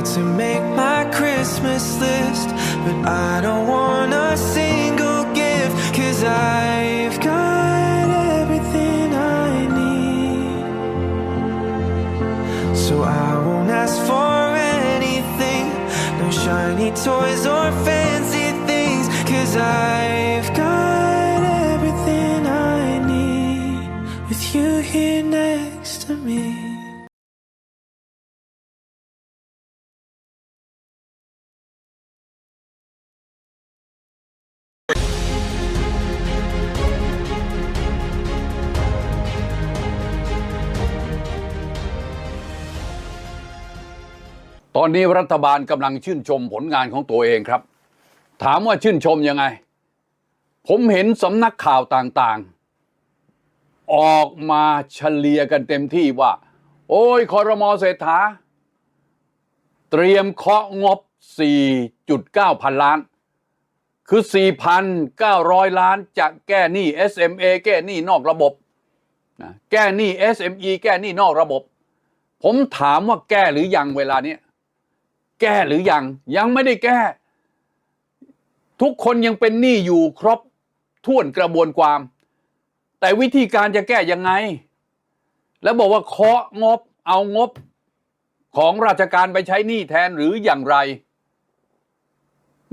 hard to make my Christmas list, but I don't want a single gift, cause I've got everything I need. So I won't ask for anything, no shiny toys or fancy things, cause I've อนนี้รัฐบาลกำลังชื่นชมผลงานของตัวเองครับ ถามว่าชื่นชมยังไง ผมเห็นสำนักข่าวต่างๆ ออกมาเฉลี่ยกันเต็มที่ว่า โอ้ยคอรมอเศรษฐา เตรียมเคาะงบ 4.9 พันล้าน คือ 4,900 ล้านจะแก้หนี้ SMA แก้หนี้นอกระบบนะแก้หนี้ SME แก้หนี้นอกระบบ ผมถามว่าแก้หรือยังเวลาเนี้ย แก้หรือยัง ยังไม่ได้แก้ ทุกคนยังเป็นหนี้อยู่ครบถ้วนกระบวนความ แต่วิธีการจะแก้ยังไง แล้วบอกว่าเคาะงบเอางบของราชการไปใช้หนี้แทนหรืออย่างไร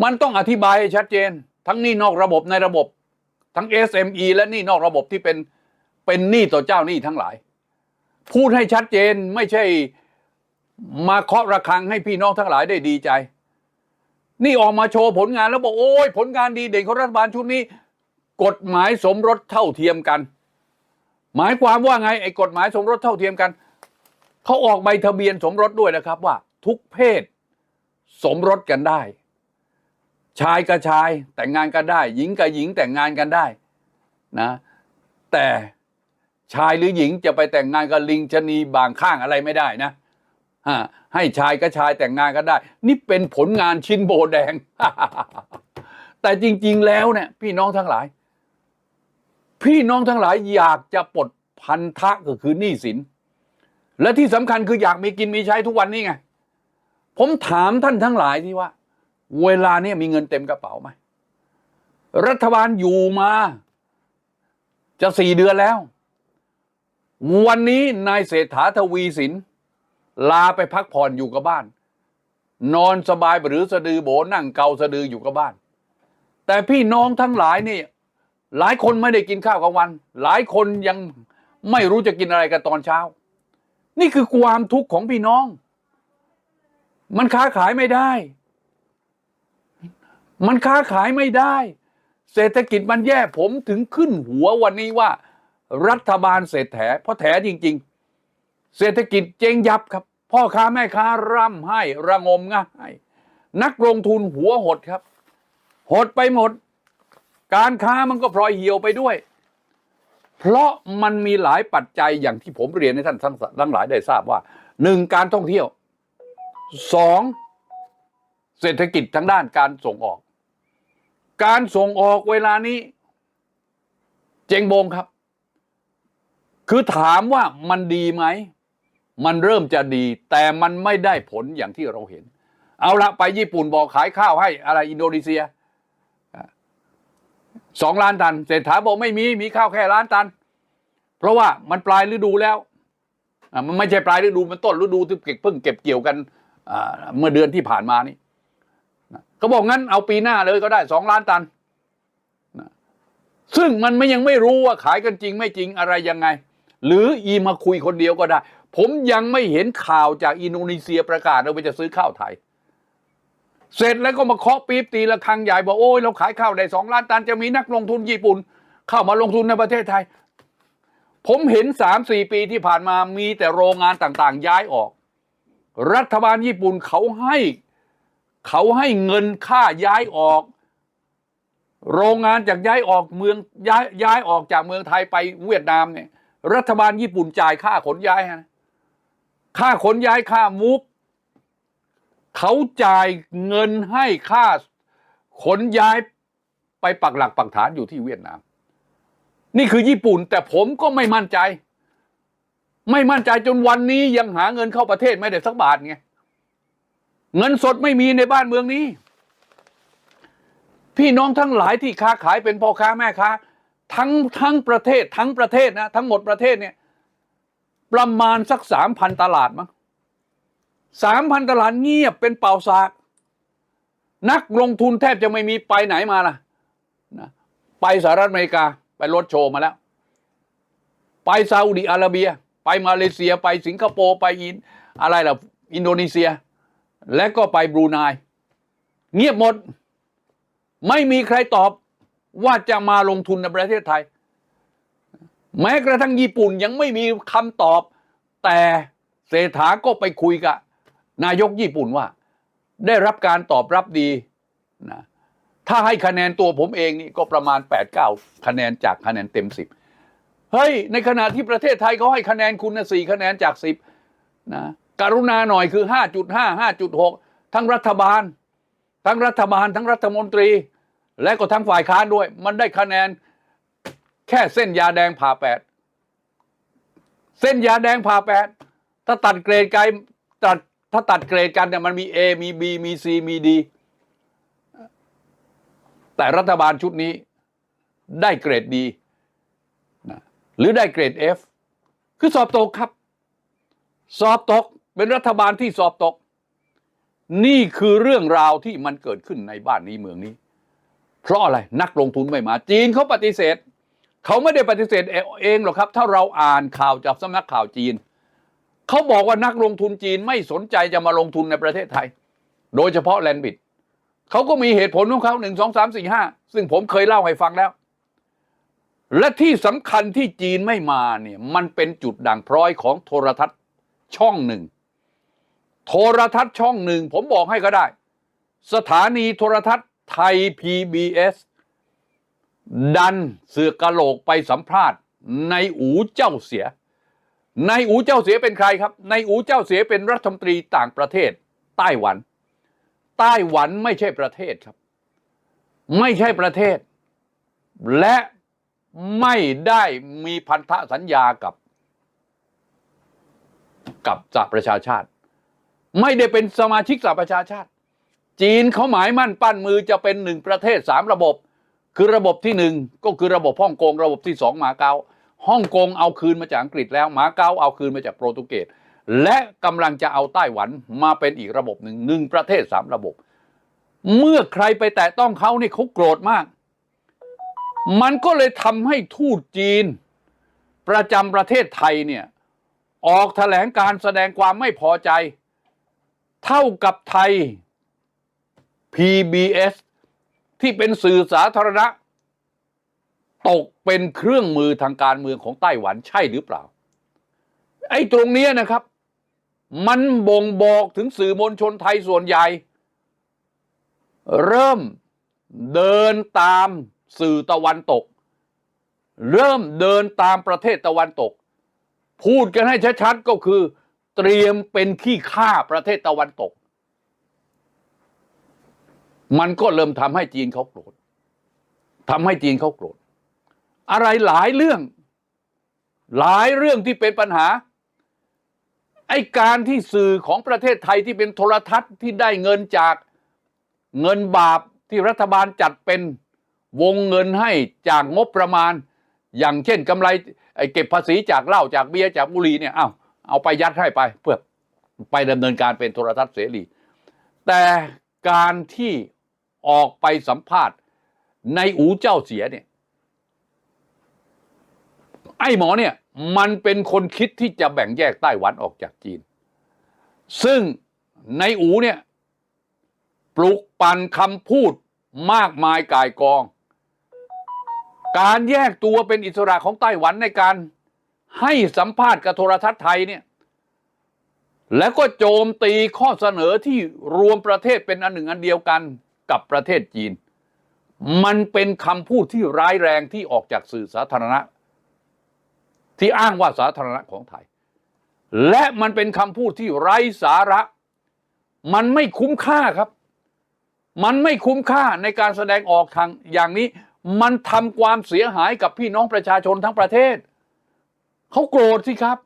มันต้องอธิบายให้ชัดเจน ทั้งหนี้นอกระบบในระบบ ทั้ง SME และหนี้นอกระบบที่เป็นเป็นหนี้ต่อเจ้าหนี้ทั้งหลาย พูดให้ชัดเจนไม่ใช่ มาเคาะระฆังให้พี่น้องทั้งหลายได้ดีใจ นี่ออกมาโชว์ผลงานแล้วบอกโอ้ยผลงานดีเด่นของรัฐบาลชุดนี้ กฎหมายสมรสเท่าเทียมกัน หมายความว่าไงไอ้กฎหมายสมรสเท่าเทียมกันเขาออกใบทะเบียนสมรสด้วยนะครับว่า ทุกเพศสมรสกันได้ ชายกับชายแต่งงานกันได้ หญิงกับหญิงแต่งงานกันได้นะแต่ชายหรือหญิงจะไปแต่งงานกับลิงชะนีบางข้างอะไรไม่ได้นะ ให้ชายกับชายแต่งงานกันได้ นี่เป็นผลงานชิ้นโบแดง แต่จริง ๆ แล้วเนี่ย พี่น้องทั้งหลาย พี่น้องทั้งหลายอยากจะปลดพันธะก็คือหนี้สิน และที่สำคัญคืออยากมีกินมีใช้ทุกวันนี้ไง ผมถามท่านทั้งหลายที่ว่า เวลาเนี่ยมีเงินเต็มกระเป๋าไหมรัฐบาลอยู่มา จะสี่เดือนแล้ว วันนี้นายเศรษฐาทวีสิน ลาไปพักผ่อนอยู่กับบ้าน นอนสบายหรือสะดือโบนั่งเกาสะดืออยู่กับบ้าน แต่พี่น้องทั้งหลายนี่ หลายคนไม่ได้กินข้าวกลางวัน หลายคนยังไม่รู้จะกินอะไรกันตอนเช้า นี่คือความทุกข์ของพี่น้อง มันค้าขายไม่ได้ มันค้าขายไม่ได้ เศรษฐกิจมันแย่ผมถึงขึ้นหัววันนี้ว่า รัฐบาลเศรษฐเพราะแถจริง ๆ เศรษฐกิจเจ๊งยับครับ พ่อค้าแม่ค้าร่ำให้ระงมง่ายนักลงทุนหัวหดครับ หดไปหมด การค้ามันก็พลอยเหี่ยวไปด้วย เพราะมันมีหลายปัจจัยอย่างที่ผมเรียนให้ท่านทั้งหลายได้ทราบว่าหนึ่งการท่องเที่ยวสองเศรษฐกิจทางด้านการส่งออก การส่งออกเวลานี้ เจงบงครับ คือถามว่ามันดีไหม มันเริ่มจะดี แต่มันไม่ได้ผลอย่างที่เราเห็น เอาละไปญี่ปุ่นบอกขายข้าวให้อะไรอินโดนีเซียสองล้านตันเศรษฐาบอกไม่มีมีข้าวแค่ล้านตัน เพราะว่ามันปลายฤดูแล้วมันไม่ใช่ปลายฤดูมันต้นฤดูที่เก็บเพิ่งเก็บเกี่ยวกันเมื่อเดือนที่ผ่านมานี่เขาบอกงั้นเอาปีหน้าเลยก็ได้สองล้านตันซึ่งมันไม่ยังไม่รู้ว่าขายกันจริงไม่จริงอะไรยังไง หรืออีมาคุยคนเดียวก็ได้ ผมยังไม่เห็นข่าวจากอินโดนีเซียประกาศว่าจะซื้อข้าวไทย เสร็จแล้วก็มาเคาะปี๊บตีละครังใหญ่บอกโอ้ยเราขายข้าวได้สองล้านตันจะมีนักลงทุนญี่ปุ่น เข้ามาลงทุนในประเทศไทย ผมเห็นสามสี่ปีที่ผ่านมามีแต่โรงงานต่างๆ ย้ายออก รัฐบาลญี่ปุ่นเขาให้เขาให้เงินค่าย้ายออก โรงงานจากย้ายออกเมืองย้ายย้ายออกจากเมืองไทยไปเวียดนามเนี่ยรัฐบาลญี่ปุ่นจ่ายค่าขนย้ายฮะ ค่าขนย้ายค่ามูฟเขาจ่ายเงินให้ค่าขนย้ายไปปักหลักปักฐานอยู่ที่เวียดนาม นี่คือญี่ปุ่น แต่ผมก็ไม่มั่นใจ ไม่มั่นใจจนวันนี้ยังหาเงินเข้าประเทศไม่ได้สักบาทไงเงินสดไม่มีในบ้านเมืองนี้ พี่น้องทั้งหลายที่ค้าขายเป็นพ่อค้าแม่ค้า ทั้งทั้งประเทศทั้งประเทศนะทั้งหมดประเทศเนี่ย ประมาณสักสามพันตลาดมั้งสามพันตลาดเงียบเป็นเป่าซากนักลงทุนแทบจะไม่มีไปไหนมาล่ะนะไปสหรัฐอเมริกาไปรถโชว์มาแล้ว ไปซาอุดิอาระเบีย ไปมาเลเซียไปสิงคโปร์ไปอินอะไรล่ะอินโดนีเซีย และก็ไปบรูไนเงียบหมด ไม่มีใครตอบว่าจะมาลงทุนในประเทศไทย แม้กระทั่งญี่ปุ่นยังไม่มีคำตอบ แต่เศรษฐาก็ไปคุยกับ นายกญี่ปุ่นว่า ได้รับการตอบรับดีนะถ้าให้คะแนนตัวผมเองนี่ก็ประมาณ 8-9 คะแนนจากคะแนนเต็ม 10 เฮ้ย ในขณะที่ประเทศไทยเขาให้คะแนนคุณนะ4คะแนนจาก 10นะกรุณาหน่อยคือ 5.5 5.6 ทั้งรัฐบาล ทั้งรัฐบาล ทั้งรัฐมนตรี และก็ทั้งฝ่ายค้านด้วย มันได้คะแนน แค่เส้นยาแดงผ่าแปดเส้นยาแดงผ่าแปดถ้าตัดเกรดไกลตัดถ้าตัดเกรดกันเนี่ยมันมี A มี B มี C มี D แต่รัฐบาลชุดนี้ได้เกรดดีนะหรือได้เกรด F คือสอบตกครับ สอบตกเป็นรัฐบาลที่สอบตก นี่คือเรื่องราวที่มันเกิดขึ้นในบ้านนี้เมืองนี้ เพราะอะไรนักลงทุนไม่มา จีนเขาปฏิเสธ เขาไม่ได้ปฏิเสธเองหรอกครับ ถ้าเราอ่านข่าวจากสำนักข่าวจีน เขาบอกว่านักลงทุนจีนไม่สนใจจะมาลงทุนในประเทศไทย โดยเฉพาะแลนบิดเขาก็มีเหตุผลของเขาหนึ่งสองสามสี่ห้าซึ่งผมเคยเล่าให้ฟังแล้ว และที่สำคัญที่จีนไม่มาเนี่ยมันเป็นจุดด่างพร้อยของโทรทัศน์ช่องหนึ่ง โทรทัศน์ช่องหนึ่งผมบอกให้ก็ได้ สถานีโทรทัศน์ไทย PBS ดันเสือกะโหลกไปสัมภาษณ์ในอูเจ้าเสีย ในอูเจ้าเสียเป็นใครครับ ในอูเจ้าเสียเป็นรัฐมนตรีต่างประเทศไต้หวันไต้หวันไม่ใช่ประเทศครับ ไม่ใช่ประเทศ และไม่ได้มีพันธสัญญากับ กับสหประชาชาติ ไม่ได้เป็นสมาชิกสหประชาชาติ จีนเขาหมายมั่นปั้นมือจะเป็นหนึ่งประเทศสามระบบ คือระบบที่หนึ่งก็คือระบบฮ่องกงระบบที่สองหมาเก๊าฮ่องกงเอาคืนมาจากอังกฤษแล้วหมาเก๊าเอาคืนมาจากโปรตุเกสและกำลังจะเอาไต้หวันมาเป็นอีกระบบหนึ่งหนึ่งประเทศสามระบบ เมื่อใครไปแตะต้องเขานี่เขาโกรธมาก มันก็เลยทำให้ทูตจีน ประจำประเทศไทยเนี่ยออกแถลงการแสดงความไม่พอใจ เท่ากับไทย PBS ที่เป็นสื่อสาธารณะ ตกเป็นเครื่องมือทางการเมืองของไต้หวันใช่หรือเปล่า ไอ้ตรงนี้นะครับ มันบ่งบอกถึงสื่อมวลชนไทยส่วนใหญ่ เริ่มเดินตามสื่อตะวันตก เริ่มเดินตามประเทศตะวันตก พูดกันให้ชัดๆก็คือ เตรียมเป็นขี้ข้าประเทศตะวันตก มันก็เริ่มทำให้จีนเขาโกรธทำให้จีนเขาโกรธ อะไรหลายเรื่อง หลายเรื่องที่เป็นปัญหา ไอ้การที่สื่อของประเทศไทยที่เป็นโทรทัศน์ที่ได้เงินจากเงินบาปที่รัฐบาลจัดเป็นวงเงินให้จากงบประมาณ อย่างเช่นกำไรไอ้เก็บภาษีจากเหล้าจากเบียร์จากบุหรี่เนี่ยเอาเอาไปยัดให้ไป เพื่อไปดำเนินการเป็นโทรทัศน์เสรี แต่การที่ ออกไปสัมภาษณ์ในอูเจ้าเสียเนี่ย ไอ้หมอเนี่ย มันเป็นคนคิดที่จะแบ่งแยกไต้หวันออกจากจีน ซึ่งในอูเนี่ย ปลุกปั่นคำพูดมากมายกายกอง การแยกตัวเป็นอิสระของไต้หวันในการให้สัมภาษณ์กับโทรทัศน์ไทยเนี่ย แล้วก็โจมตีข้อเสนอที่รวมประเทศเป็นอันหนึ่งอันเดียวกัน กับประเทศจีน มันเป็นคำพูดที่ร้ายแรงที่ออกจากสื่อสาธารณะ ที่อ้างว่าสาธารณะของไทย และมันเป็นคำพูดที่ไร้สาระ มันไม่คุ้มค่าครับ มันไม่คุ้มค่าในการแสดงออกทางอย่างนี้ มันทำความเสียหายกับพี่น้องประชาชนทั้งประเทศ เขาโกรธสิครับ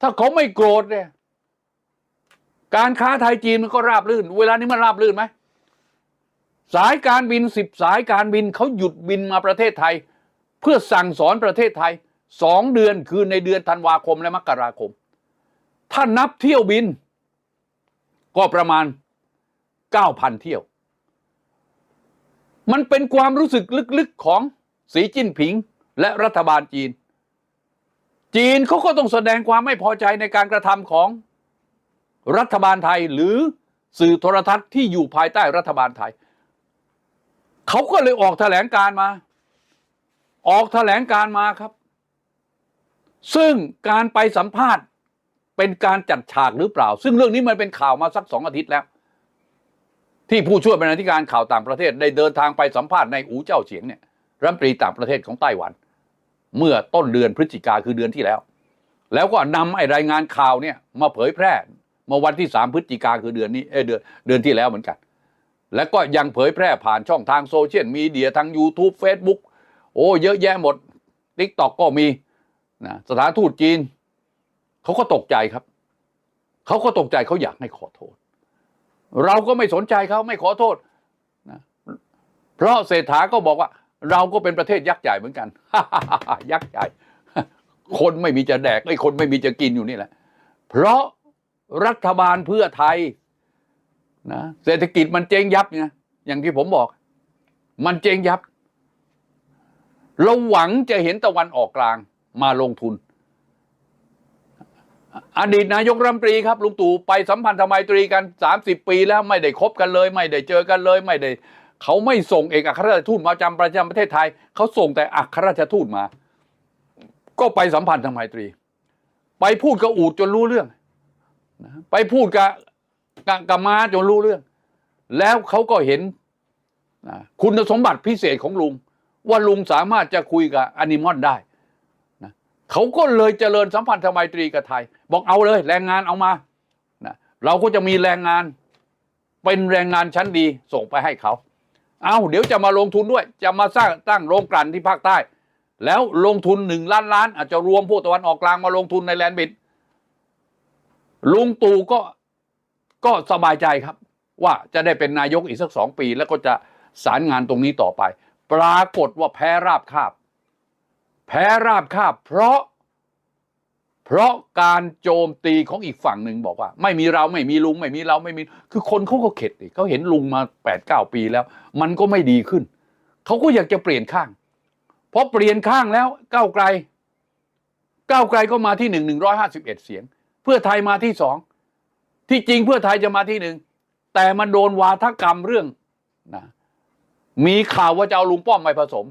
ถ้าเขาไม่โกรธเนี่ยการค้าไทยจีนมันก็ราบรื่น เวลานี้มันราบรื่นไหม สายการบินสิบสายการบินเขาหยุดบินมาประเทศไทย เพื่อสั่งสอนประเทศไทยสองเดือนคือในเดือนธันวาคมและมกราคม ถ้านับเที่ยวบิน ก็ประมาณ 9,000 เที่ยว มันเป็นความรู้สึกลึกๆของสีจิ้นผิงและรัฐบาลจีน จีนเขาก็ต้องแสดงความไม่พอใจในการกระทำของรัฐบาลไทยหรือสื่อโทรทัศน์ที่อยู่ภายใต้รัฐบาลไทย เขาก็เลยออกแถลงการมา ออกแถลงการมาครับ ซึ่งการไปสัมภาษณ์เป็นการจัดฉากหรือเปล่า ซึ่งเรื่องนี้มันเป็นข่าวมาสักสองอาทิตย์แล้ว ที่ผู้ช่วยบรรณาธิการข่าวต่างประเทศ ได้เดินทางไปสัมภาษณ์ในอูเจ้าเฉียงเนี่ยรัฐมนตรีต่างประเทศของไต้หวัน เมื่อต้นเดือนพฤศจิกาคือเดือนที่แล้ว แล้วก็นำไอ้รายงานข่าวเนี่ยมาเผยแพร่เมื่อวันที่สามพฤศจิกาคือเดือนนี้เอยเดือนเดือนที่แล้วเหมือนกัน แล้วก็ยังเผยแพร่ผ่านช่องทางโซเชียลมีเดียทาง YouTube Facebook โอ้เยอะแยะหมด t ิ k t o k ก็มีนะสถานทูตจีน เขาก็ตกใจครับ เขาก็ตกใจเขาอยากให้ขอโทษ เราก็ไม่สนใจเขาไม่ขอโทษนะเพราะเศรษฐาก็บอกว่า เราก็เป็นประเทศยักษ์ใหญ่เหมือนกัน ยักษ์ใหญ่ คนไม่มีจะแดกไอ้คนไม่มีจะกินอยู่นี่แหละ เพราะรัฐบาลเพื่อไทย นะเศรษฐกิจมันเจ๊งยับไงอย่างที่ผมบอก มันเจ๊งยับ เราหวังจะเห็นตะวันออกกลางมาลงทุน อดีตนายกรัฐมนตรีครับลุงตู่ไปสัมพันธไมตรีกัน 30 ปีแล้วไม่ได้คบกันเลย ไม่ได้เจอกันเลย ไม่ได้เขาไม่ส่งเอกอัครราชทูตมาจำประจำประเทศไทย เขาส่งแต่อัครราชทูตมา ก็ไปสัมพันธไมตรี ไปพูดกับอูดจนรู้เรื่องนะไปพูดกับ กับม้าจนรู้เรื่อง แล้วเขาก็เห็นคุณสมบัติพิเศษของลุง ว่าลุงสามารถจะคุยกับอนิมอนได้นะเขาก็เลยเจริญสัมพันธไมตรีกับไทย บอกเอาเลย แรงงานเอามานะเราก็จะมีแรงงาน เป็นแรงงานชั้นดีส่งไปให้เขา เอาเดี๋ยวจะมาลงทุนด้วย จะมาสร้างตั้งโรงกลั่นที่ภาคใต้ แล้วลงทุนหนึ่งล้านล้าน อาจจะรวมพวกตะวันออกกลางมาลงทุนในแลนด์บิดลุงตู่ก็ ก็สบายใจครับ ว่าจะได้เป็นนายกอีกสักสองปี แล้วก็จะสารงานตรงนี้ต่อไป ปรากฏว่าแพ้ราบคาบ แพ้ราบคาบ เพราะ เพราะการโจมตีของอีกฝั่งหนึ่งบอกว่า ไม่มีเราไม่มีลุงไม่มีเราไม่มี คือคนเขาก็เข็ดดิเขาเห็นลุงมาแปดเก้าปีแล้ว มันก็ไม่ดีขึ้นเขาก็อยากจะเปลี่ยนข้างเพอเปลี่ยนข้างแล้วก้าวไกลก้าวไกลก็มาที่หนึ่งหนึ่งร้อยห้าสิบเอ็ดเสียง เพื่อไทยมาที่สอง ที่จริงเพื่อไทยจะมาที่หนึ่งแต่มันโดนวาทกรรมเรื่องนะมีข่าวว่าจะเอาลุงป้อมไปผสม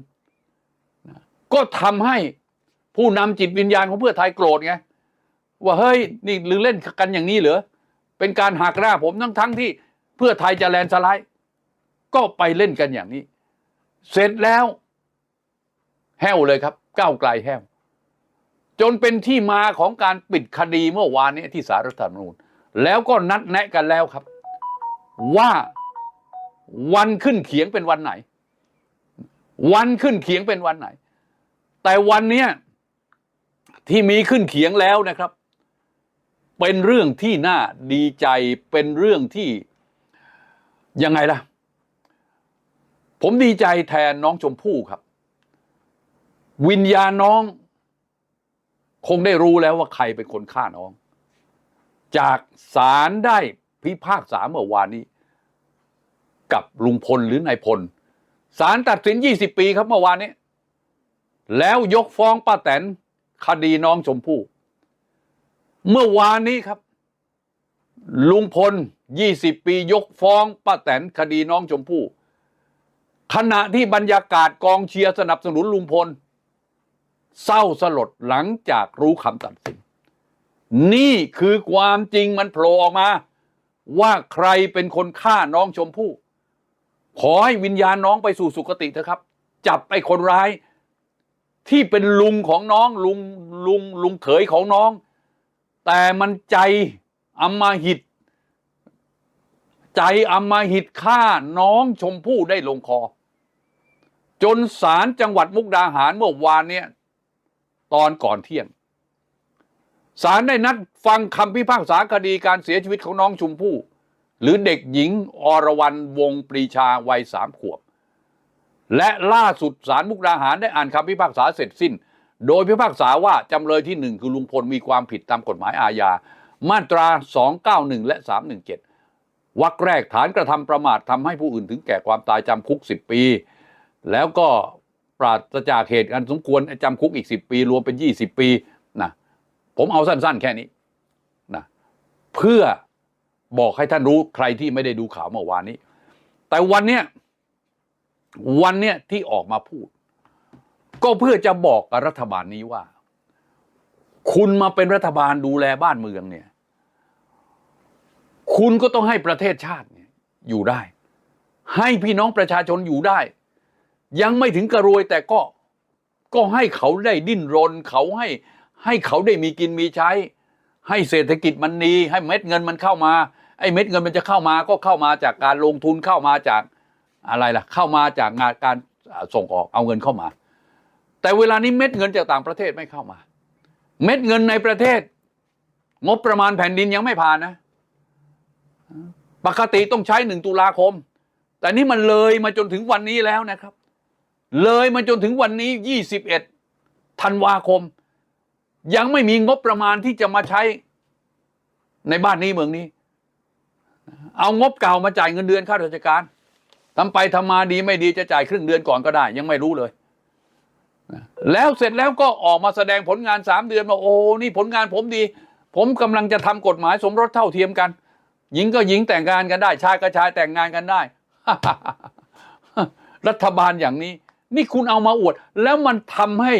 นะก็ทำให้ผู้นำจิตวิญญาณของเพื่อไทยโกรธไงว่าเฮ้ยนี่หรือเล่นกันอย่างนี้เหรอเป็นการหักหน้าผมทั้งทั้งที่เพื่อไทยจะแลนสไลด์ก็ไปเล่นกันอย่างนี้ เสร็จแล้ว แห้วเลยครับ ก้าวไกลแห้ว จนเป็นที่มาของการปิดคดีเมื่อวานนี้ที่สารรัฐธรรมนูญ แล้วก็นัดแนะกันแล้วครับ ว่าวันขึ้นเขียงเป็นวันไหน วันขึ้นเขียงเป็นวันไหน แต่วันเนี้ยที่มีขึ้นเขียงแล้วนะครับ เป็นเรื่องที่น่าดีใจเป็นเรื่องที่ยังไงล่ะ ผมดีใจแทนน้องชมพู่ครับ วิญญาณน้อง คงได้รู้แล้วว่าใครเป็นคนฆ่าน้อง จากศาลได้พิพากษาเมื่อวานนี้ กับลุงพลหรือนายพลศาลตัดสิน 20 ปีครับเมื่อวานนี้ แล้วยกฟ้องป้าแตนคดีน้องชมพู่ เมื่อวานนี้ครับ ลุงพล 20 ปียกฟ้องป้าแตนคดีน้องชมพู่ ขณะที่บรรยากาศกองเชียร์สนับสนุนลุงพล เศร้าสลดหลังจากรู้คำตัดสิน นี่คือความจริงมันโผล่ออกมา ว่าใครเป็นคนฆ่าน้องชมพู่ ขอให้วิญญาณน้องไปสู่สุคติเถอะครับ จับไอ้คนร้าย ที่เป็นลุงของน้องลุงลุงลุงเขยของน้อง แต่มันใจอำมหิต ใจอำมหิตฆ่าน้องชมพู่ได้ลงคอ จนศาลจังหวัดมุกดาหารเมื่อวานเนี่ยตอนก่อนเที่ยง ศาลได้นัดฟังคำพิพากษาคดีการเสียชีวิตของน้องชมพู่ หรือเด็กหญิงอรวรรณวงปรีชาวัยสามขวบ และล่าสุดศาลมุกดาหารได้อ่านคำพิพากษาเสร็จสิ้น โดยพิพากษาว่าจำเลยที่หนึ่งคือลุงพลมีความผิดตามกฎหมายอาญามาตรา 291 และ 317วรรคแรกฐานกระทำประมาททำให้ผู้อื่นถึงแก่ความตายจำคุก 10 ปี แล้วก็ปราศจากเหตุอันสมควรจำคุกอีก 10 ปี รวมเป็น 20 ปี ผมเอาสั้น ๆ แค่นี้นะเพื่อบอกให้ท่านรู้ใครที่ไม่ได้ดูข่าวเมื่อวานนี้ แต่วันเนี้ยวันเนี้ยที่ออกมาพูด ก็เพื่อจะบอกกับรัฐบาลนี้ว่า คุณมาเป็นรัฐบาลดูแลบ้านเมืองเนี่ย คุณก็ต้องให้ประเทศชาติเนี่ยอยู่ได้ ให้พี่น้องประชาชนอยู่ได้ ยังไม่ถึงกระรวยแต่ก็ก็ให้เขาได้ดิ้นรนเขาให้ ให้เขาได้มีกินมีใช้ ให้เศรษฐกิจมันดีให้เม็ดเงินมันเข้ามาไอ้เม็ดเงินมันจะเข้ามาก็เข้ามาจากการลงทุนเข้ามาจากอะไรล่ะ เข้ามาจากงานการส่งออกเอาเงินเข้ามา แต่เวลานี้เม็ดเงินจากต่างประเทศไม่เข้ามา เม็ดเงินในประเทศ งบประมาณแผ่นดินยังไม่ผ่านนะ ปกติต้องใช้หนึ่งตุลาคม แต่นี่มันเลยมาจนถึงวันนี้แล้วนะครับ เลยมาจนถึงวันนี้ยี่สิบเอ็ดธันวาคม ยังไม่มีงบประมาณที่จะมาใช้ในบ้านนี้เมืองนี้ เอางบเก่ามาจ่ายเงินเดือนข้าราชการทำไปทำมาดีไม่ดีจะจ่ายครึ่งเดือนก่อนก็ได้ ยังไม่รู้เลยแล้วเสร็จแล้วก็ออกมาแสดงผลงานสามเดือนมาโอ้นี่ผลงานผมดี ผมกำลังจะทำกฎหมายสมรสเท่าเทียมกัน หญิงก็หญิงแต่งงานกันได้ ชายก็ชายแต่งงานกันได้ รัฐบาลอย่างนี้ นี่คุณเอามาอวด แล้วมันทำให้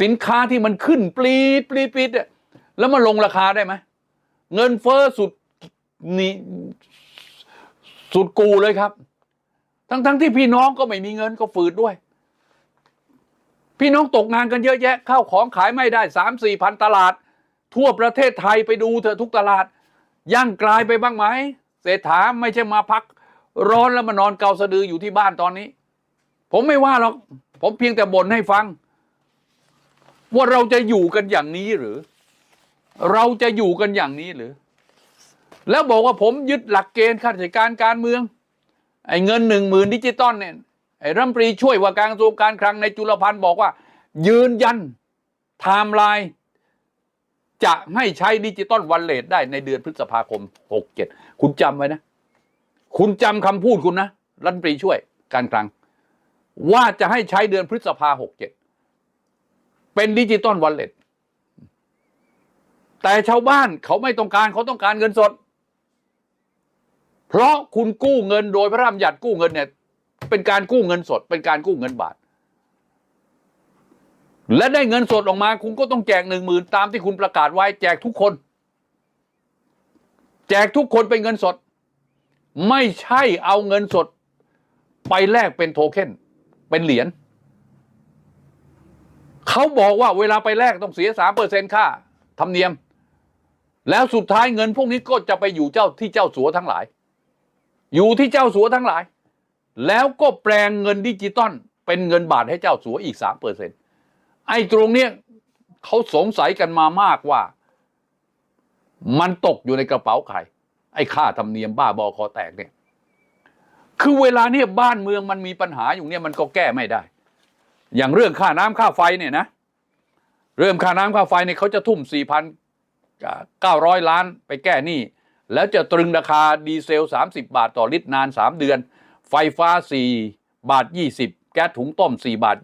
สินค้าที่มันขึ้นปลีดปลีดปลีดเนี่ยแล้วมันลงราคาได้ไหมเงินเฟ้อสุดนี่สุดกูเลยครับ ทั้งๆที่พี่น้องก็ไม่มีเงินก็ฝืดด้วย พี่น้องตกงานกันเยอะแยะข้าวของขายไม่ได้สามสี่พันตลาด ทั่วประเทศไทยไปดูเถอะทุกตลาด ย่างกลายไปบ้างไหมเศรษฐาไม่ใช่มาพัก ร้อนแล้วมานอนเกาสะดืออยู่ที่บ้านตอนนี้ ผมไม่ว่าหรอก ผมเพียงแต่บ่นให้ฟัง ว่าเราจะอยู่กันอย่างนี้หรือ เราจะอยู่กันอย่างนี้หรือ แล้วบอกว่าผมยึดหลักเกณฑ์ข้าราชการการเมือง ไอ้เงินหนึ่งหมื่นดิจิตอลเนี่ยไอ้รัฐมนตรีช่วยว่าการกระทรวงการคลังในจุลพันธ์บอกว่า ยืนยันไทม์ไลน์จะให้ใช้ดิจิตอลวันเลทได้ในเดือนพฤษภาคม 67 คุณจำไว้นะ คุณจำคำพูดคุณนะ รัฐมนตรีช่วยการคลัง ว่าจะให้ใช้เดือนพฤษภาหก เป็นดิจิตอลวอลเล็ตแต่ชาวบ้านเขาไม่ต้องการเขาต้องการเงินสด เพราะคุณกู้เงินโดยพระราชบัญญัติกู้เงินเนี่ย เป็นการกู้เงินสด เป็นการกู้เงินบาท และได้เงินสดออกมา คุณก็ต้องแจกหนึ่งหมื่นตามที่คุณประกาศไว้ แจกทุกคน แจกทุกคนเป็นเงินสด ไม่ใช่เอาเงินสด ไปแลกเป็นโทเค็นเป็นเหรียญ เขาบอกว่าเวลาไปแลกต้องเสียสามเปอร์เซ็นค่าธรรมเนียม แล้วสุดท้ายเงินพวกนี้ก็จะไปอยู่เจ้าที่เจ้าสัวทั้งหลาย อยู่ที่เจ้าสัวทั้งหลาย แล้วก็แปลงเงินดิจิตอลเป็นเงินบาทให้เจ้าสัวอีกสามเปอร์เซ็นไอ้ตรงเนี้ยเขาสงสัยกันมามากว่า มันตกอยู่ในกระเป๋าใครไอ้ค่าธรรมเนียมบ้าบอคอแตกเนี่ย คือเวลาเนี่ยบ้านเมืองมันมีปัญหาอยู่เนี่ยมันก็แก้ไม่ได้ อย่างเรื่องค่าน้ำค่าไฟเนี่ยนะเริ่มค่าน้ำค่าไฟเนี่ยเขาจะทุ่ม 4,900 ล้านไปแก้หนี้ แล้วจะตรึงราคาดีเซล 30 บาทต่อลิตรนาน 3 เดือน ไฟฟ้า 4 บาท 20 แก๊สถุงต้ม 4 บาท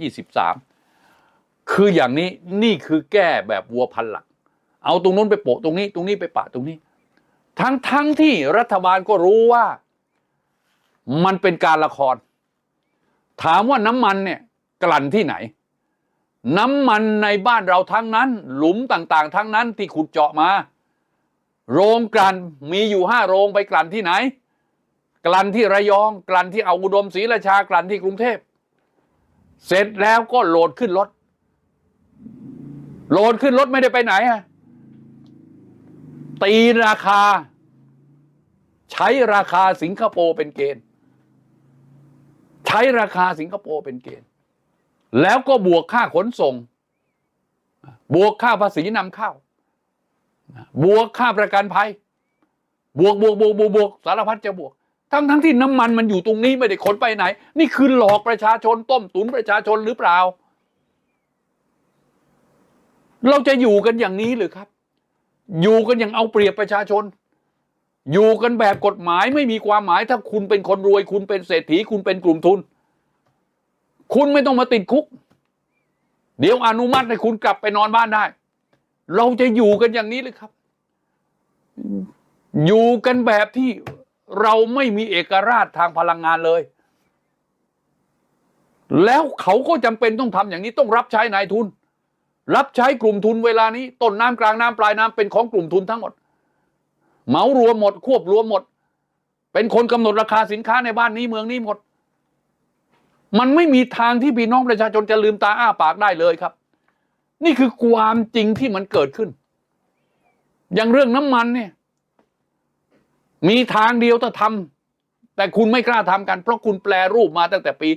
23 คืออย่างนี้นี่คือแก้แบบวัวพันหลัก เอาตรงนู้นไปโปะตรงนี้ ตรงนี้ไปปะตรงนี้ ทั้งทั้งที่รัฐบาลก็รู้ว่า มันเป็นการละคร ถามว่าน้ำมันเนี่ย กลั่นที่ไหน น้ำมันในบ้านเราทั้งนั้น หลุมต่างๆ ทั้งนั้นที่ขุดเจาะมา โรงกลั่นมีอยู่ห้าโรงไปกลั่นที่ไหน กลั่นที่ระยองกลั่นที่เอาอุดมศรีราชากลั่นที่กรุงเทพเสร็จแล้วก็โหลดขึ้นรถโหลดขึ้นรถไม่ได้ไปไหนฮะตีราคา ใช้ราคาสิงคโปร์เป็นเกณฑ์ ใช้ราคาสิงคโปร์เป็นเกณฑ์ แล้วก็บวกค่าขนส่ง บวกค่าภาษีนำเข้า บวกค่าประกันภัย บวกบวกบวกบวกบวกสารพัดจะบวก ทั้งทั้งที่น้ำมันมันอยู่ตรงนี้ไม่ได้ขนไปไหน นี่คือหลอกประชาชนต้มตุ๋นประชาชนหรือเปล่า เราจะอยู่กันอย่างนี้หรือครับ อยู่กันอย่างเอาเปรียบประชาชนอยู่กันแบบกฎหมายไม่มีความหมายถ้าคุณเป็นคนรวย คุณเป็นเศรษฐีคุณเป็นกลุ่มทุน คุณไม่ต้องมาติดคุก เดี๋ยวอนุมัติให้คุณกลับไปนอนบ้านได้ เราจะอยู่กันอย่างนี้เลยครับ อยู่กันแบบที่เราไม่มีเอกราชทางพลังงานเลย แล้วเขาก็จำเป็นต้องทำอย่างนี้ต้องรับใช้นายทุน รับใช้กลุ่มทุนเวลานี้ ต้นน้ำกลางน้ำปลายน้ำเป็นของกลุ่มทุนทั้งหมดเหมารวมหมด ควบรวมหมด เป็นคนกำหนดราคาสินค้าในบ้านนี้เมืองนี้หมด มันไม่มีทางที่พี่น้องประชาชนจะลืมตาอ้าปากได้เลยครับ นี่คือความจริงที่มันเกิดขึ้น อย่างเรื่องน้ำมันเนี่ย มีทางเดียวถ้าทำแต่คุณไม่กล้าทำกัน เพราะคุณแปลรูปมาตั้งแต่ปี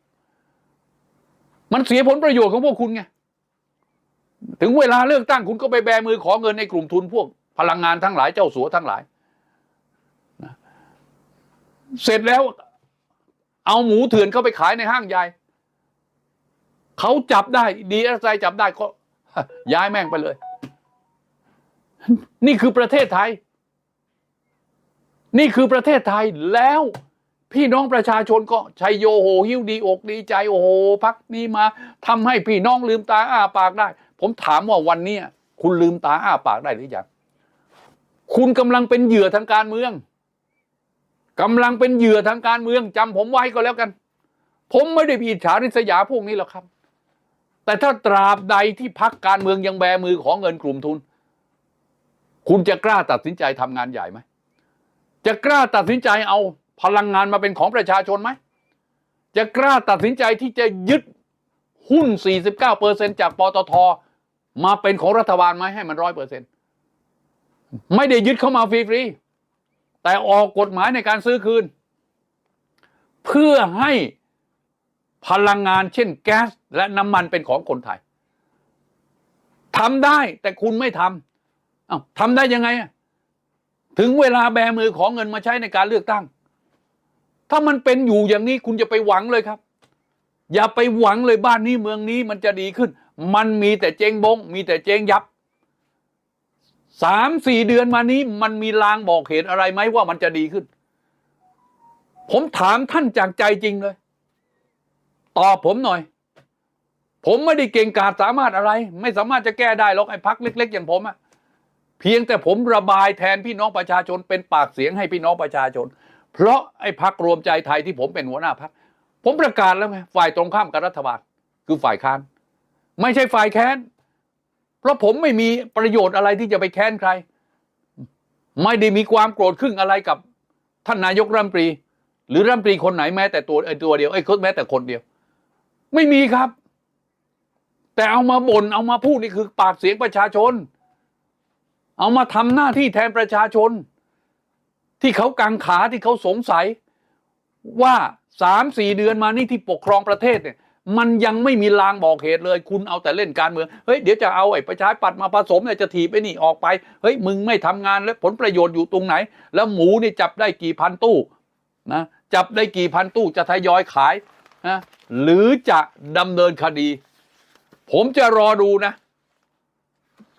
2544 มันเสียผลประโยชน์ของพวกคุณไง ถึงเวลาเลือกตั้งคุณก็ไปแบมือขอเงินในกลุ่มทุนพวก พลังงานทั้งหลายเจ้าสัวทั้งหลาย เสร็จแล้ว เอาหมูเถื่อนเข้าไปขายในห้างใหญ่เขาจับได้ ดีเอสไอจับได้ก็ ย้ายแม่งไปเลย นี่คือประเทศไทย นี่คือประเทศไทยแล้วพี่น้องประชาชนก็ชัยโยโหหิ้วดีอกดีใจโอ้โหพักนี้มาทำให้พี่น้องลืมตาอ้าปากได้ ผมถามว่าวันนี้คุณลืมตาอ้าปากได้หรือยังคุณกำลังเป็นเหยื่อทางการเมือง กำลังเป็นเหยื่อทางการเมืองจำผมไว้ก็แล้วกัน ผมไม่ได้ปอิจฉาริษยาพวกนี้หรอกครับ แต่ถ้าตราบใดที่พักการเมืองยังแบมือของเงินกลุ่มทุน คุณจะกล้าตัดสินใจทำงานใหญ่ไหม จะกล้าตัดสินใจเอาพลังงานมาเป็นของประชาชนไหม จะกล้าตัดสินใจที่จะยึดหุ้น 49%จากปตท มาเป็นของรัฐบาลไหมให้มันร้อยเปอร์เซ็นไม่ได้ยึดเข้ามาฟรีๆ แต่ออกกฎหมายในการซื้อคืน เพื่อให้พลังงานเช่นแก๊สและน้ำมันเป็นของคนไทยทำได้แต่คุณไม่ทำเอ้าทำได้ยังไง ถึงเวลาแบมือของเงินมาใช้ในการเลือกตั้ง ถ้ามันเป็นอยู่อย่างนี้คุณจะไปหวังเลยครับ อย่าไปหวังเลยบ้านนี้เมืองนี้มันจะดีขึ้น มันมีแต่เจงบง มีแต่เจงยับ สามสี่เดือนมานี้มันมีลางบอกเหตุอะไรไหมว่ามันจะดีขึ้น ผมถามท่านจากใจจริงเลย ตอบผมหน่อย ผมไม่ได้เก่งกาจสามารถอะไร ไม่สามารถจะแก้ได้หรอกไอ้พักเล็ก ๆ อย่างผมอะเพียงแต่ผมระบายแทนพี่น้องประชาชน เป็นปากเสียงให้พี่น้องประชาชน เพราะไอ้พักรวมใจไทยที่ผมเป็นหัวหน้าพักผมประกาศแล้วไงฝ่ายตรงข้ามกับรัฐบาล คือฝ่ายค้าน ไม่ใช่ฝ่ายแค้น เพราะผมไม่มีประโยชน์อะไรที่จะไปแค้นใคร ไม่ได้มีความโกรธขึ้นอะไรกับท่านนายกรัฐมนตรี หรือรัฐมนตรีคนไหนแม้แต่ตัวไอ้ตัวเดียวไอ้คนแม้แต่คนเดียว ไม่มีครับ แต่เอามาบ่นเอามาพูดนี่คือปากเสียงประชาชน เอามาทำหน้าที่แทนประชาชน ที่เขากังขาที่เขาสงสัยว่าสามสี่เดือนมานี่ที่ปกครองประเทศเนี่ย มันยังไม่มีลางบอกเหตุเลย คุณเอาแต่เล่นการเมืองเฮ้ยเดี๋ยวจะเอาไอ้ประชาธิปัดมาผสมเนี่ยจะถีบไอ้นี่ออกไปเฮ้ยมึงไม่ทำงานแล้วผลประโยชน์อยู่ตรงไหน แล้วหมูนี่จับได้กี่พันตู้นะจับได้กี่พันตู้จะทยอยขายนะหรือจะดำเนินคดี ผมจะรอดูนะ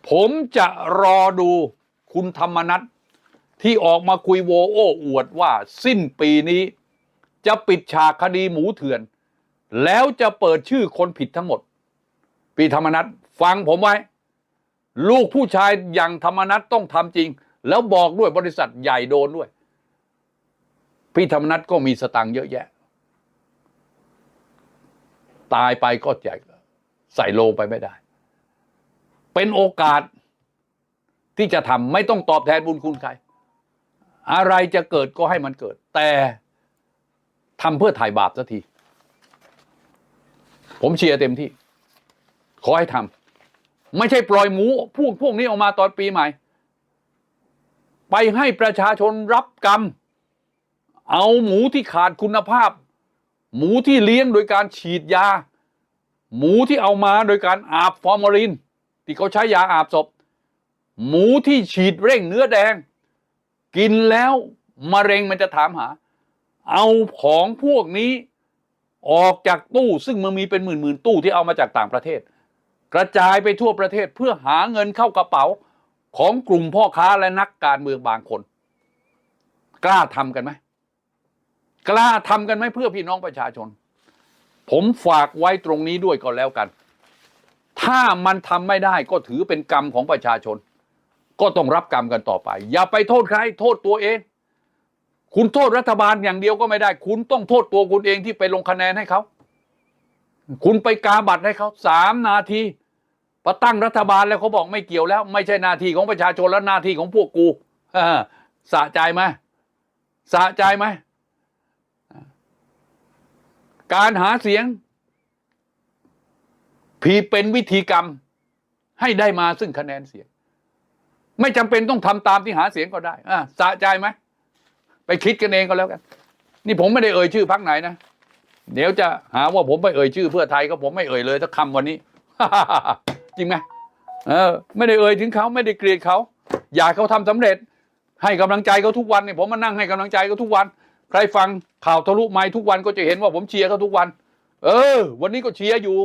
ผมจะรอดูคุณธรรมนัทที่ออกมาคุยโวโอ้อวดว่าสิ้นปีนี้ จะปิดฉากคดีหมูเถื่อน แล้วจะเปิดชื่อคนผิดทั้งหมดพี่ธรรมนัทฟังผมไว้ ลูกผู้ชายอย่างธรรมนัทต้องทำจริง แล้วบอกด้วยบริษัทใหญ่โดนด้วย พี่ธรรมนัทก็มีสตังค์เยอะแยะ ตายไปก็แจกใส่โลไปไม่ได้ เป็นโอกาสที่จะทำไม่ต้องตอบแทนบุญคุณใคร อะไรจะเกิดก็ให้มันเกิด แต่ทำเพื่อถ่ายบาปสักที ผมเชียร์เต็มที่ ขอให้ทำไม่ใช่ปล่อยหมูพวกพวกนี้ออกมาตอนปีใหม่ ไปให้ประชาชนรับกรรม เอาหมูที่ขาดคุณภาพ หมูที่เลี้ยงโดยการฉีดยา หมูที่เอามาโดยการอาบฟอร์มาลิน ที่เขาใช้ยาอาบศพ หมูที่ฉีดเร่งเนื้อแดง กินแล้วมะเร็งมันจะถามหา เอาของพวกนี้ ออกจากตู้ซึ่งมันมีเป็นหมื่นๆตู้ที่เอามาจากต่างประเทศ กระจายไปทั่วประเทศเพื่อหาเงินเข้ากระเป๋าของกลุ่มพ่อค้าและนักการเมืองบางคน กล้าทำกันไหมกล้าทำกันไหมเพื่อพี่น้องประชาชน ผมฝากไว้ตรงนี้ด้วยก็แล้วกัน ถ้ามันทำไม่ได้ก็ถือเป็นกรรมของประชาชน ก็ต้องรับกรรมกันต่อไป อย่าไปโทษใคร โทษตัวเอง คุณโทษรัฐบาลอย่างเดียวก็ไม่ได้ คุณต้องโทษตัวคุณเองที่ไปลงคะแนนให้เขา คุณไปกาบัตรให้เขาสามนาทีพอตั้งรัฐบาลแล้วเขาบอกไม่เกี่ยวแล้ว ไม่ใช่หน้าที่ของประชาชนแล้วหน้าที่ของพวกกูอสะใจไหมสะใจไหมการหาเสียงพีเป็นวิธีกรรมให้ได้มาซึ่งคะแนนเสียง ไม่จำเป็นต้องทำตามที่หาเสียงก็ได้อสะใจไหม ไปคิดกันเองก็แล้วกัน นี่ผมไม่ได้เอ่ยชื่อพักไหนนะ เดี๋ยวจะหาว่าผมไปเอ่ยชื่อเพื่อไทยก็ผมไม่เอ่ยเลยสักคำวันนี้ จริงไหมเออ ไม่ได้เอ่ยถึงเขาไม่ได้เกลียดเขา อยากเขาทำสำเร็จ ให้กำลังใจเขาทุกวันเนี่ยผมมานั่งให้กำลังใจเขาทุกวัน ใครฟังข่าวทะลุไม้ทุกวันก็จะเห็นว่าผมเชียร์เขาทุกวัน เออ วันนี้ก็เชียร์อยู่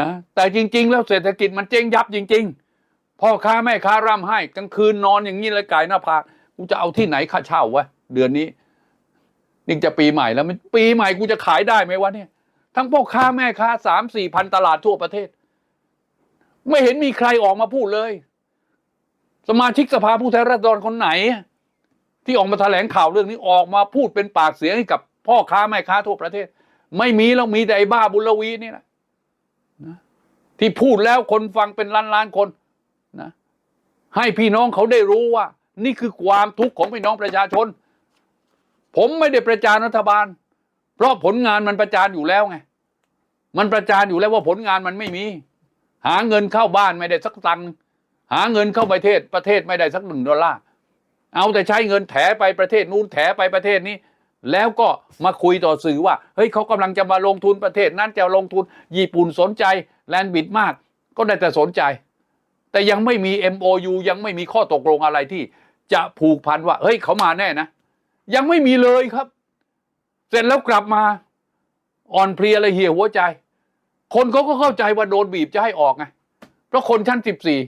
นะแต่จริง ๆ แล้วเศรษฐกิจมันเจ๊งยับจริง ๆ พ่อค้าแม่ค้าร่ำให้กลางคืนนอนอย่างนี้เลยไก่หน้าผากกูจะเอาที่ไหนค่าเช่าวะ เดือนนี้นี่จะปีใหม่แล้วมันปีใหม่กูจะขายได้ไหมวะเนี่ย ทั้งพ่อค้าแม่ค้าสามสี่พันตลาดทั่วประเทศ ไม่เห็นมีใครออกมาพูดเลย สมาชิกสภาผู้แทนราษฎรคนไหน ที่ออกมาแถลงข่าวเรื่องนี้ออกมาพูดเป็นปากเสียงให้กับพ่อค้าแม่ค้าทั่วประเทศ ไม่มีแล้วมีแต่ไอ้บ้าบุญลวีนี่แหละที่พูดแล้วคนฟังเป็นล้านล้านๆคนนะให้พี่น้องเขาได้รู้ว่า นี่คือความทุกข์ของพี่น้องประชาชน ผมไม่ได้ประจานรัฐบาล เพราะผลงานมันประจานอยู่แล้วไง มันประจานอยู่แล้วว่าผลงานมันไม่มี หาเงินเข้าบ้านไม่ได้สักตังค์หาเงินเข้าประเทศประเทศไม่ได้สักหนึ่งดอลลาร์เอาแต่ใช้เงินแถไปประเทศนู้นแถไปประเทศนี้ แล้วก็มาคุยต่อสื่อว่าเฮ้ยเขากำลังจะมาลงทุนประเทศนั้นจะลงทุนญี่ปุ่นสนใจแลนด์บิดมาก ก็ได้แต่สนใจ แต่ยังไม่มี MOU ยังไม่มีข้อตกลงอะไรที่จะผูกพันว่า เฮ้ยเขามาแน่นะ ยังไม่มีเลยครับ เสร็จแล้วกลับมาอ่อนเพลียเลยเหี่ยวหัวใจ คนเขาก็เข้าใจว่าโดนบีบจะให้ออกไงเพราะคนชั้นสิบสี่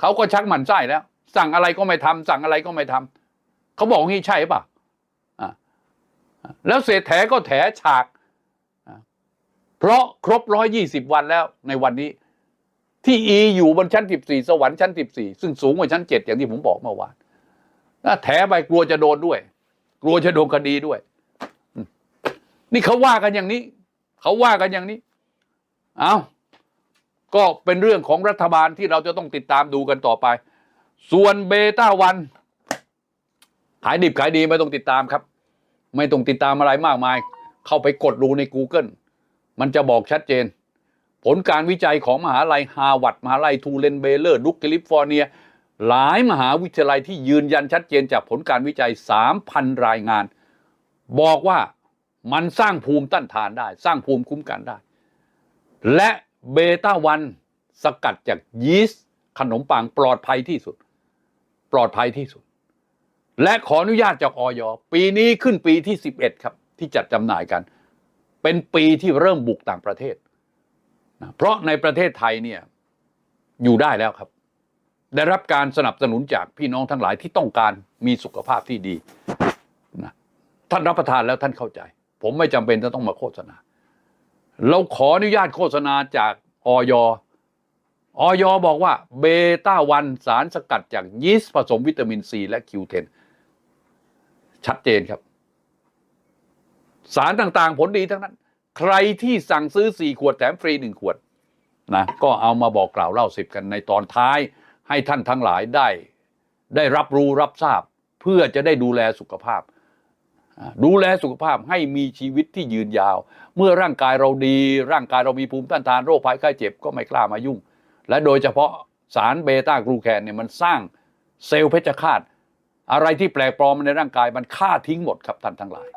เขาก็ชักหมันไส้แล้ว สั่งอะไรก็ไม่ทำสั่งอะไรก็ไม่ทำเขาบอกงี้ใช่ปะอะแล้วเศษแถก็แถฉากอะเพราะครบร้อยยี่สิบวันแล้วในวันนี้ ที่อีอยู่บนชั้นสิบสี่สวรรค์ชั้นสิบสี่ซึ่งสูงกว่าชั้นเจ็ดอย่างที่ผมบอกเมื่อวานถ้าแถไปกลัวจะโดนด้วย กลัวจะโดนคดีด้วย นี่เขาว่ากันอย่างนี้ เขาว่ากันอย่างนี้ เอาก็เป็นเรื่องของรัฐบาลที่เราจะต้องติดตามดูกันต่อไป ส่วนเบต้าวันขายดิบขายดีไม่ต้องติดตามครับ ไม่ต้องติดตามอะไรมากมาย เข้าไปกดดูใน Google มันจะบอกชัดเจน ผลการวิจัยของมหาลัยฮาร์วาร์ดมหาลัยทูเลนเบเลอร์ดุกแคลิฟอร์เนีย หลายมหาวิทยาลัยที่ยืนยันชัดเจนจากผลการวิจัย 3,000 รายงาน บอกว่ามันสร้างภูมิต้านทานได้ สร้างภูมิคุ้มกันได้ และเบต้าวันสกัดจากยีสต์ขนมปังปลอดภัยที่สุด ปลอดภัยที่สุด และขออนุญาตจากออยปีนี้ขึ้นปีที่ 11 ครับ ที่จัดจำหน่ายกัน เป็นปีที่เริ่มบุกต่างประเทศนะเพราะในประเทศไทยเนี่ยอยู่ได้แล้วครับ ได้รับการสนับสนุนจากพี่น้องทั้งหลายที่ต้องการมีสุขภาพที่ดีนะท่านรับประทานแล้วท่านเข้าใจ ผมไม่จำเป็นจะต้องมาโฆษณา เราขออนุญาตโฆษณาจากออยออยบอกว่าเบต้าวันสารสกัดจากยีสต์ผสมวิตามินซีและคิวเทนชัดเจนครับ สารต่างๆ ผลดีทั้งนั้น ใครที่สั่งซื้อ 4 ขวดแถมฟรี 1 ขวดนะก็เอามาบอกกล่าวเล่าสิบกันในตอนท้าย ให้ท่านทั้งหลายได้ได้รับรู้รับทราบ เพื่อจะได้ดูแลสุขภาพ ดูแลสุขภาพให้มีชีวิตที่ยืนยาว เมื่อร่างกายเราดี ร่างกายเรามีภูมิต้านทานโรคภัยไข้เจ็บก็ไม่กล้ามายุ่ง และโดยเฉพาะสารเบต้ากลูแคนเนี่ยมันสร้างเซลล์เพชฌฆาตอะไรที่แปลกปลอมในร่างกายมันฆ่าทิ้งหมดครับท่านทั้งหลาย